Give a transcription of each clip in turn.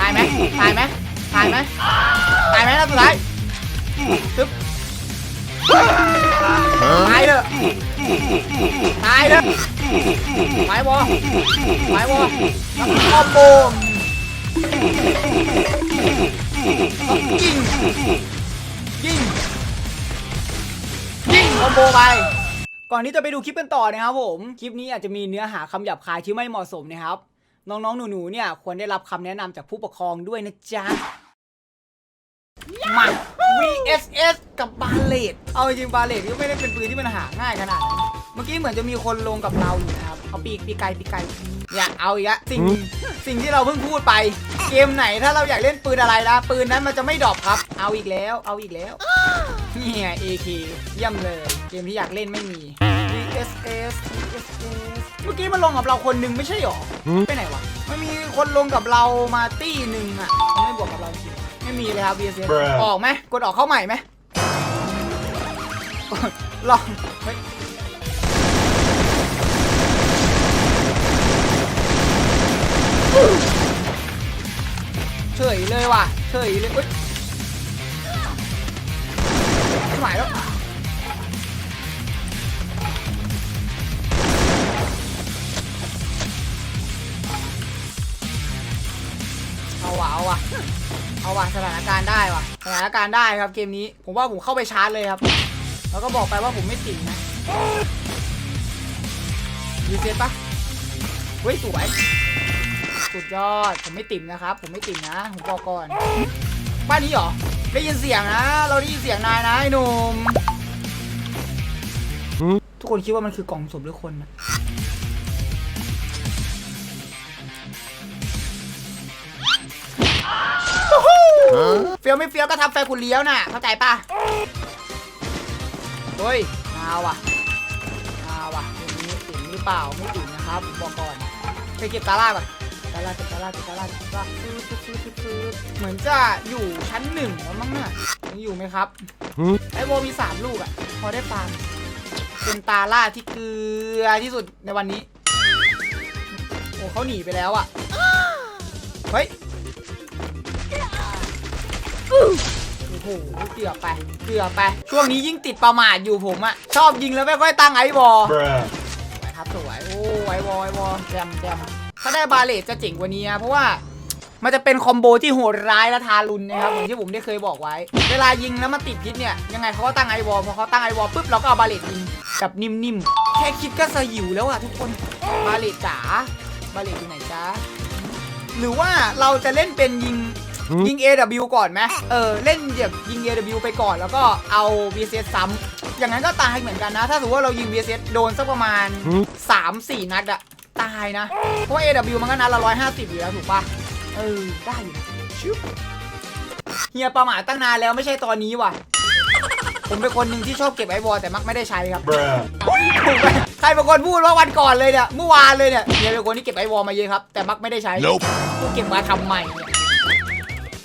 ตายไหมตายไหมตายไหมตายไหมนัดสุดท้ายตึ๊บตายเถอะตายเถอะไม้บอไม้บอแล้วคอมโบยิงยิงยิงคอมโบไป ก่อนที่จะไปดูคลิปกันต่อนะครับผม คลิปนี้อาจจะมีเนื้อหาคำหยาบคายที่ไม่เหมาะสมนะครับ น้องๆ หนูๆ เนี่ยควรได้รับคำแนะนำจากผู้ปกครองด้วยนะจ๊ะ มา VSS กับบาเลตเอาจริงบาเลตก็ไม่ได้เป็นปืนที่มันหาง่ายขนาดนั้นเมื่อกี้เหมือนจะมีคนลงกับเราอยู่นะครับ เอาปีกปีกไก่ปีกไก่ เนี่ยเอาอีกแล้วสิ่งสิ่งที่เราเพิ่งพูดไป เกมไหนถ้าเราอยากเล่นปืนอะไรนะปืนนั้นมันจะไม่ดรอปครับ เอาอีกแล้ว เอาอีกแล้วนี่ไง AK เยี่ยมเลย เกมที่อยากเล่นไม่มี VSS VSS เมื่อกี้มันลงกับเราคนหนึ่งไม่ใช่หรอไปไหนวะไม่มีคนลงกับเรามาตี้หนึ่งอะมันไม่บวกกับเราจริงๆไม่มีเลยครับ VSS Bruh ออกไหมกดออกเข้าใหม่ไหมกดลอง เฮ้ยเฉยเลยว่ะเฉยเลยเฮ้ยไม่ไหวแล้วเอาว่ะเอาว่ะเอาว่ะสถานการณ์ได้ว่ะสถานการณ์ได้ครับเกมนี้ ผมว่าผมเข้าไปชาร์จเลยครับ แล้วก็บอกไปว่าผมไม่ติ่งนะรีเซ็ตปะเฮ้ยสวย สุดยอด ผมไม่ติ่มนะครับ ผมไม่ติ่มนะ ผมบอกก่อน บ้านนี้เหรอ ได้ยินเสียงนะ เราได้ยินเสียงนายนะไอ้หนุ่ม ทุกคนคิดว่ามันคือกล่องสมหรือคนนะเฟี้ยวไม่เฟี้ยวก็ทำแฟนคุณเลี้ยวน่ะ เข้าใจปะเฮ้ยมาว่ะมาว่ะอย่างนี้ติ่มหรือเปล่า ไม่ติ่มนะครับ ผมบอกก่อนไปเก็บตาล่าก่อน ตาล่าเก็บตาล่าเก็บตาล่าเก็บตาล่าฟื้นฟื้นฟื้นฟื้นเหมือนจะอยู่ชั้นหนึ่งแล้วมั้งเนี่ยยังอยู่ไหมครับไอโบมีสามลูกอะ พอได้ฟังเป็นตาล่าที่เกลือที่สุดในวันนี้ โอ้เขาหนีไปแล้วอะ เฮ้ยโอ้โหเกือบไปเกือบไป ช่วงนี้ยิ่งติดประมาทอยู่ผมอะ ชอบยิงแล้วไม่ค่อยตั้งไอบอล Bruh. สวยครับสวย โอ้ไอวอลไอวอลแจมแจม ถ้าได้บาเลตจะเจ๋งกว่านี้นะเพราะว่ามันจะเป็นคอมโบที่โหดร้ายและทารุณนะครับเหมือนที่ผมได้เคยบอกไว้ เวลายิงแล้วมันติดพิษเนี่ยยังไงเขาก็ตั้งไอวอลพอเขาตั้งไอวอลปุ๊บเราก็เอาบาเลตยิงแบบนิ่มๆแค่คิดก็สยิวแล้วอะทุกคนบาเลตจ๋าบาเลตอยู่ไหนจ๊ะหรือว่าเราจะเล่นเป็นยิงยิง AW ก่อนไหมเออเล่นแบบยิง AW ไปก่อนแล้วก็เอา VCS ซ้ำอย่างนั้นก็ตายเหมือนกันนะ ถ้าสมมติว่าเรายิง VCS โดนสักประมาณ 3-4 นัดอะตายนะ เพราะว่า AW มันก็นัดละ150อยู่แล้วถูกปะเออ ได้อยู่นะชิบเฮียประมาทตั้งนานแล้วไม่ใช่ตอนนี้ว่ะ ผมเป็นคนหนึ่งที่ชอบเก็บไอวอลแต่มักไม่ได้ใช้ครับ Bruh. ใครเป็นคนพูดว่าวันก่อนเลยเนี่ยเมื่อวานเลยเนี่ยเฮียเป็นคนที่เก็บไอวอลมาเยอะครับ แต่มักไม่ได้ใช้ Nope. กูเก็บมาทำใหม่เนี่ย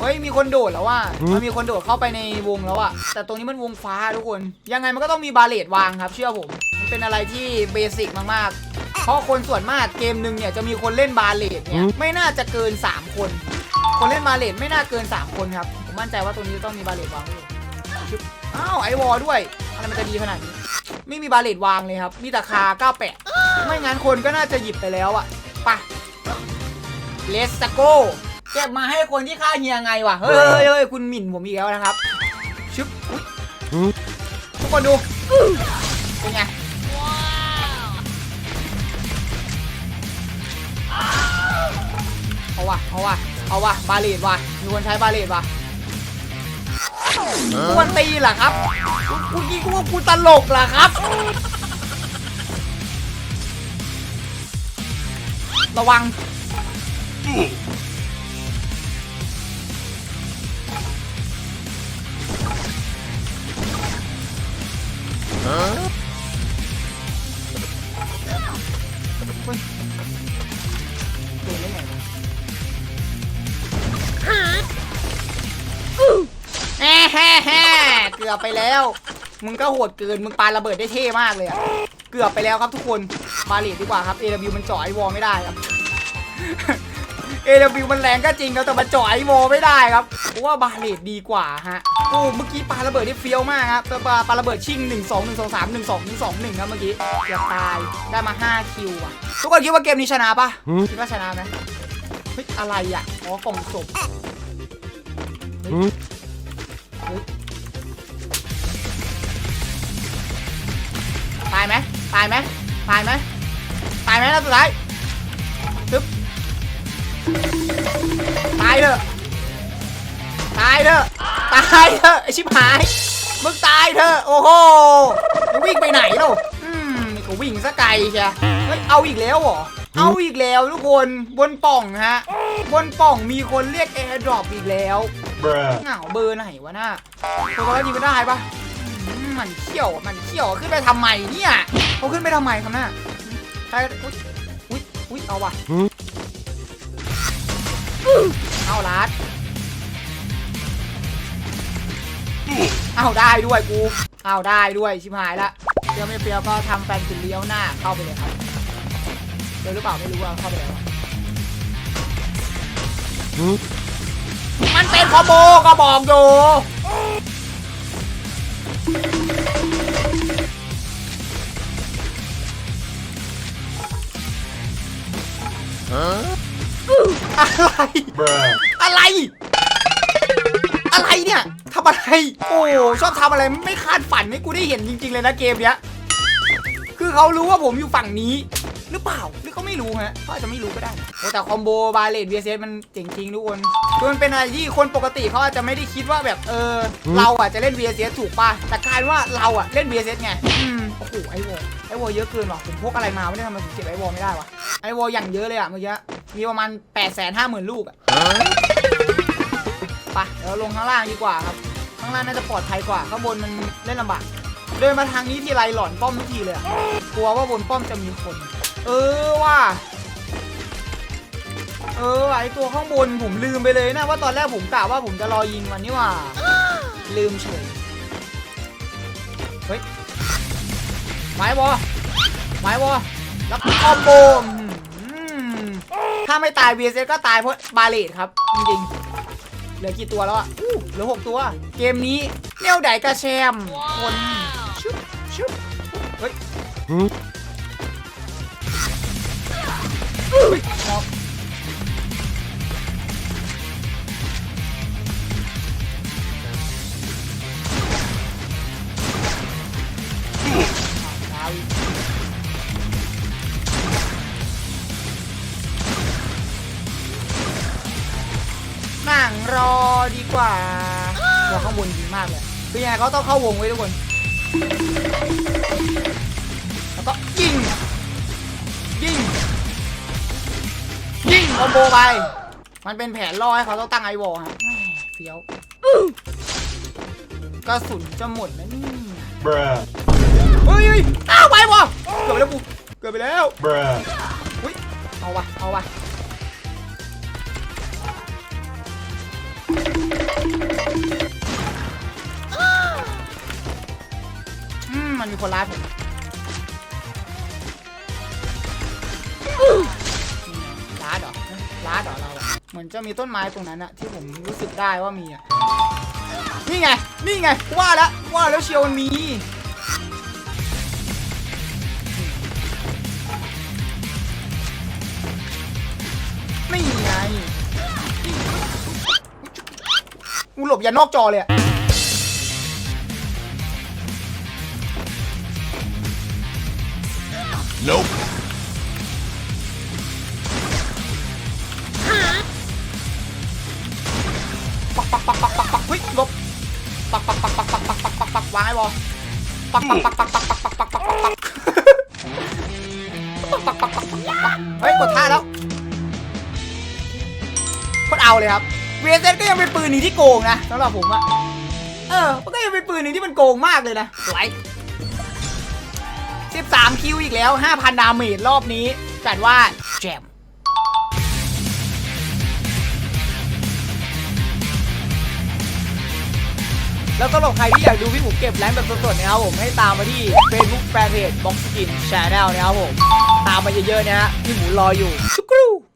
เฮ้ยมีคนโดดแล้วว่ามันมีคนโดดเข้าไปในวงแล้วอะแต่ตรงนี้มันวงฟ้าทุกคน ยังไงมันก็ต้องมีบาเลตวางครับ เชื่อผมมัน เป็นอะไรที่เบสิกมากๆ เพราะคนส่วนมากเกมหนึ่งเนี่ยจะมีคนเล่นบาเลตเนี่ยไม่น่าจะเกิน 3 คน คนเล่นบาเลตไม่น่าเกิน 3 คนครับ ผมมั่นใจว่าตรงนี้จะต้องมีบาเลตวางอยู่ชึบอ้าวไอวอลด้วยอะไรมันจะดีขนาดนี้ ไม่มีบาเลตวางเลยครับ มีแต่คา 98 ไม่งั้นคนก็น่าจะหยิบไปแล้วอะไปะเลสโกเก็บมาให้คนที่ฆ่าเฮียไงวะเฮ้ยเฮ้ยเฮ้ยคุณหมิ่นผมอีกแล้วนะครับ ชึบอุ๊ยทุกคนดูเป็นไง เอาว่ะเอาว่ะเอาว่ะบาเลตว่ะมีคนใช้บาเลตว่ะควรตีเหรอครับกูยิงกูว่ากูตลกเหรอครับ ระวัง เกือบไปแล้ว มึงก็โหดเกิน มึงปาระเบิดได้เท่มากเลยอะเกือบไปแล้วครับทุกคน บาเลตดีกว่าครับ AW มันเจ่อไอวอลไม่ได้ครับ AW มันแรงก็จริงครับแต่มันเจาะไอโวไม่ได้ครับ เพราะว่าบาเลตดีกว่าฮะ โอ้เมื่อกี้ปาระเบิดที่เฟี้ยวมากครับปาปาระเบิดชิง1 2 1 2 3 1 2 1 2 1ครับเมื่อกี้เกือบตาย ได้มา 5 คิวอะทุกคนคิดว่าเกมนี้ชนะปะคิดว่าชนะไหมเฮ้ยอะไรอะอ๋อกล่องศพายไหมตายไหมตายไหมตายไหมนัดสุดท้ายซึบตายเถอะตายเถอะตายเถอะไอชิบหายมึงตายเถอะโอ้โหมึงวิ่งไปไหนเล่าอืมนี่ก็วิ่งซะไกลใช่เฮ้ยเอาอีกแล้วเหรอเอาอีกแล้วทุกคนบนป่องฮะ บนป่องมีคนเรียกแอร์ดรอปอีกแล้ว Bruh. เหงาเบอร์ไหนวะน่าตัวก็ยิงไม่ได้ปะอื มันเขี้ยวมันเขี้ยวขึ้นไปทำไมเนี่ยเขาขึ้นไปทำไมครับน่าใครอุ๊ยอุ๊ยอุ๊ยเอาว่ะเอาลัดเอาได้ด้วยกูเอาได้ด้วยชิบหายละเดี๋ยวไม่เปรียวก็ทำแฟนกินเลี้ยวหน้าเข้าไปเลยครับเดี๋ยวหรือเปล่าไม่รู้ว่าเข้าไปแล้วมันเป็นคอมโบก็บอกอยู่ อะไร Bruh. อะไรอะไรเนี่ยทำอะไร โอ้ชอบทำอะไรไม่คาดฝันให้กูได้เห็นจริง ๆ เลยนะเกมเนี้ย คือเขารู้ว่าผมอยู่ฝั่งนี้ หรือเปล่า หรือเขาไม่รู้ฮะเขาอาจจะไม่รู้ก็ได้นะโอ้แต่คอมโบบาเลต VSS มันเจ๋งจริงทุกคนคือมันเป็นอะไรที่คนปกติเขาอาจจะไม่ได้คิดว่าแบบเออ เราอะจะเล่น VSS ถูกป่ะ แต่กลายเป็นว่าเราอะเล่น VSS ไง อืม โอ้โหไอวอลไอวอลเยอะเกินว่ะผมพกอะไรมาไม่ได้ทำไมผมเก็บไอวอลไม่ได้วะ ไอวอลอย่างเยอะเลยอะเมื่อกี้มีประมาณ8 5 0 0 0 0ลูกอะไปเดี๋ยวลงข้างล่างดีกว่าครับ ข้างล่างน่าจะปลอดภัยกว่าข้างบนมันเล่นลำบากเดินมาทางนี้ทีไรหลอนป้อมทุกทีเลยอะกลัวว่าบนป้อมจะมีคน เออว่าเออไอตัวข้างบนผมลืมไปเลยนะว่าตอนแรกผมกะว่าผมจะรอยิงมันนี่หว่า ลืมเฉยเฮ้ยไม้บอไม้บอแล้วคอมโบอืม ถ้าไม่ตาย VSS ก็ตายเพราะบาเลตครับ จริงๆ เหลือกี่ตัวแล้วอะอู้เหลือหกตัว เกมนี้เลี้ยวไดกระแชมคนชุบชุบเฮ้ย กว่าตัวข้างบนดีมากเลยคือยังไงเขาต้องเข้าวงไว้ทุกคนแล้วก็ยิงยิงยิงคอมโบไป มันเป็นแผนล่อให้เขาต้องตั้งไอวอลฮะแหม่เฟี้ยวกระสุนจะหมดแล้วนี่ Bruh. เฮ้ยเฮ้ยอ้าวไปวะเกือบไปแล้วกูเกือบไปแล้ว Bruh. อุ้ยเอาวะเอาวะ อืมมันมีคนร้ายผมร้านเหรอร้านเหรอเราอะเหมือนจะมีต้นไม้ตรงนั้นอะที่ผมรู้สึกได้ว่ามีอะนี่ไง นี่ไง ว่าแล้วว่าแล้วเชียวมันมีนี่ไง กูหลบอย่านอกจอเลยอะ Nope. ปักปักปักปักปักปักเฮ้ยหลบปักปักปักปักปักปักปักปักปักวางไอ้บอปักปักปักปักปักปักปักปักปักปักปักปักปักปักปักปักปักเฮ้ยกดท่าแล้วโคตรเอาเลยครับ เวเซนก็ยังเป็นปืนหนึ่งที่โกงนะสำหรับผมอะเออมันก็ยังเป็นปืนหนึ่งที่มันโกงมากเลยนะสวย13คิวอีกแล้ว 5,000 ดาเมจรอบนี้จัดว่าแจมแล้วสำหรับใครที่อยากดูพี่หมูเก็บแรงแบบสดๆนะครับผมให้ตามมาที่ Facebook Fanpage Box Skin Channel นะครับผม ตามมาเยอะๆนะฮะพี่หมูรออยู่